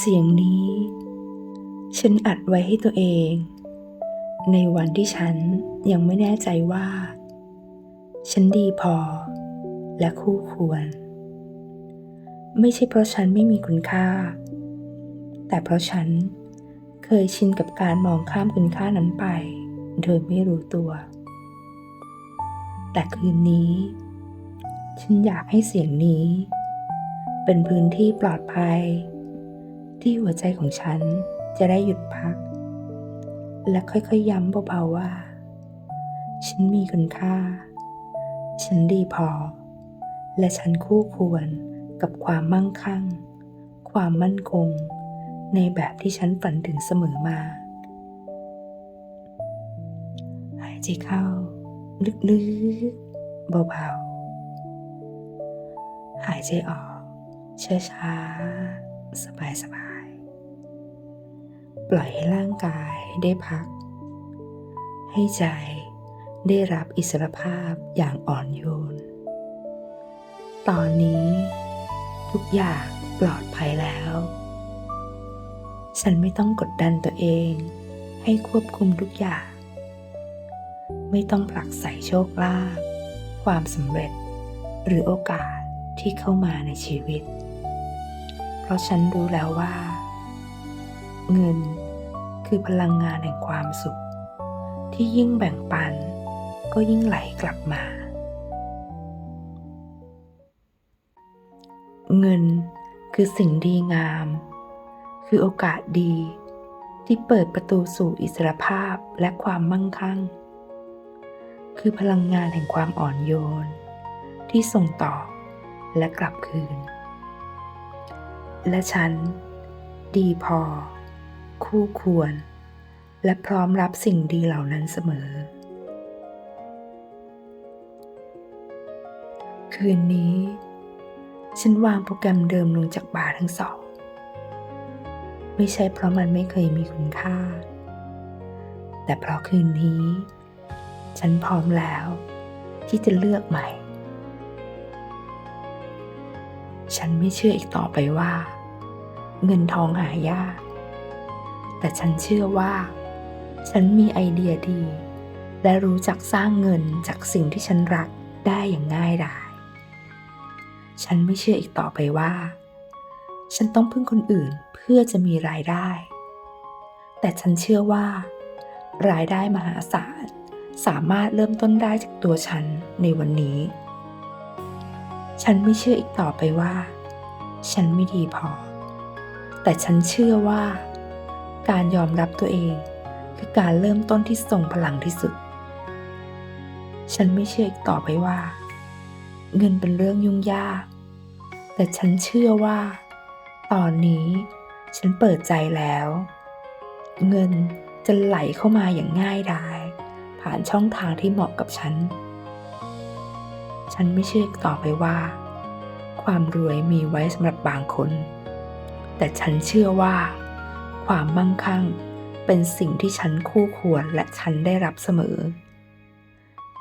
เสียงนี้ ฉันอัดไว้ให้ตัวเอง ในวันที่ฉันยังไม่แน่ใจว่า ฉันดีพอ และคู่ควร ไม่ใช่เพราะฉันไม่มีคุณค่า แต่เพราะฉันเคยชินกับการมองข้ามคุณค่านั้นไป โดยไม่รู้ตัว แต่คืนนี้ ฉันอยากให้เสียงนี้ เป็นพื้นที่ปลอดภัย ที่หัวใจของฉันจะได้หยุดพัก และค่อยๆย้ำเบาๆว่า ฉันมีคุณค่า ฉันดีพอ และฉันคู่ควรกับความมั่งคั่ง ความมั่นคง ในแบบที่ฉันฝันถึงเสมอมา หายใจเข้า ลึกๆเบาๆ หายใจออกช้าๆสบายๆ ปล่อยให้ร่างกายได้พัก ให้ใจได้รับอิสรภาพอย่างอ่อนโยน ตอนนี้ ทุกอย่างปลอดภัยแล้ว ฉันไม่ต้องกดดันตัวเอง ให้ควบคุมทุกอย่าง ไม่ต้องผลักใส่โชคลาภความสำเร็จหรือโอกาสที่เข้ามาในชีวิต เพราะฉันรู้แล้วว่า เงิน คือพลังงานแห่งความสุข ที่ยิ่งแบ่งปัน ก็ยิ่งไหลกลับมา เงินคือสิ่งดีงาม คือโอกาสดีที่เปิดประตูสู่อิสรภาพและความมั่งคั่ง คือพลังงานแห่งความอ่อนโยน ที่ส่งต่อและกลับคืน และฉัน ดีพอ คู่ควร และพร้อมรับสิ่งดีเหล่านั้นเสมอ คืนนี้ ฉันวางโปรแกรมเดิมลงจากบาร์ทั้งสอง ไม่ใช่เพราะมันไม่เคยมีคุณค่า แต่เพราะคืนนี้ ฉันพร้อมแล้วที่จะเลือกใหม่ ฉันไม่เชื่ออีกต่อไปว่า เงินทองหายาก แต่ฉันเชื่อว่า ฉันมีไอเดียดี และรู้จักสร้างเงินจากสิ่งที่ฉันรักได้อย่างง่ายดาย ฉันไม่เชื่ออีกต่อไปว่า ฉันต้องพึ่งคนอื่นเพื่อจะมีรายได้ แต่ฉันเชื่อว่า รายได้มหาศาลสามารถเริ่มต้นได้จากตัวฉันในวันนี้ ฉันไม่เชื่ออีกต่อไปว่า ฉันไม่ดีพอ แต่ฉันเชื่อว่า การยอมรับตัวเอง คือการเริ่มต้นที่ทรงพลังที่สุด ฉันไม่เชื่ออีกต่อไปว่า เงินเป็นเรื่องยุ่งยาก แต่ฉันเชื่อว่า ตอนนี้ฉันเปิดใจแล้ว เงินจะไหลเข้ามาอย่างง่ายดายผ่านช่องทางที่เหมาะกับฉัน ฉันไม่เชื่อต่อไปว่า ความรวยมีไว้สำหรับบางคน แต่ฉันเชื่อว่า ความมั่งคั่ง เป็นสิ่งที่ฉันคู่ควรและฉันได้รับเสมอ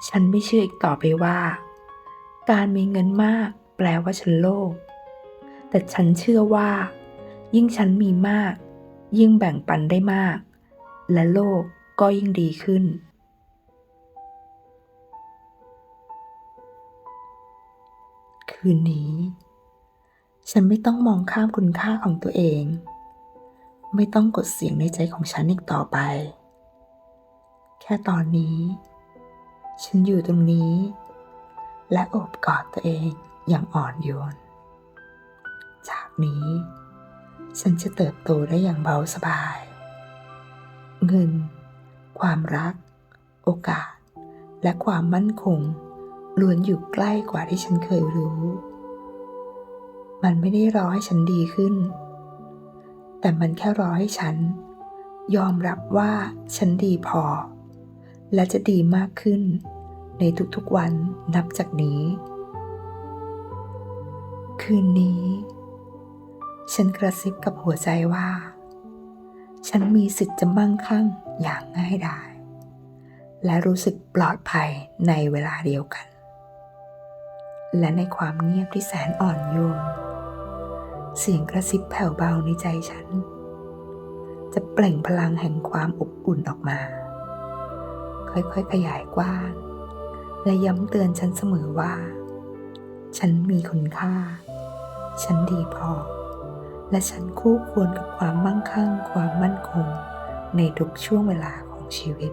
ฉันไม่เชื่ออีกต่อไปว่า การมีเงินมากแปลว่าฉันโลภ แต่ฉันเชื่อว่า ยิ่งฉันมีมาก ยิ่งแบ่งปันได้มาก และโลกก็ยิ่งดีขึ้นคืนนี้ ฉันไม่ต้องมองข้ามคุณค่าของตัวเอง ไม่ต้องกดเสียงในใจของฉันอีกต่อไป แค่ตอนนี้ ฉันอยู่ตรงนี้ และโอบกอดตัวเองอย่างอ่อนโยน จากนี้ ฉันจะเติบโตได้อย่างเบาสบาย เงิน ความรัก โอกาส และความมั่นคงล้วนอยู่ใกล้กว่าที่ฉันเคยรู้ มันไม่ได้รอให้ฉันดีขึ้น แต่มันแค่รอให้ฉัน ยอมรับว่าฉันดีพอ และจะดีมากขึ้น ในทุกๆวันนับจากนี้ คืนนี้ ฉันกระซิบกับหัวใจว่า ฉันมีสิทธิ์จะมั่งคั่งอย่างง่ายดายและรู้สึกปลอดภัยในเวลาเดียวกัน และในความเงียบที่แสนอ่อนโยน เสียงกระซิบแผ่วเบาในใจฉัน จะเปล่งพลังแห่งความอบอุ่นออกมา ค่อยๆขยายกว้าง และย้ำเตือนฉันเสมอว่า ฉันมีคุณค่า ฉันดีพอ และฉันคู่ควรกับความมั่งคั่ง ความมั่นคง ในทุกช่วงเวลาของชีวิต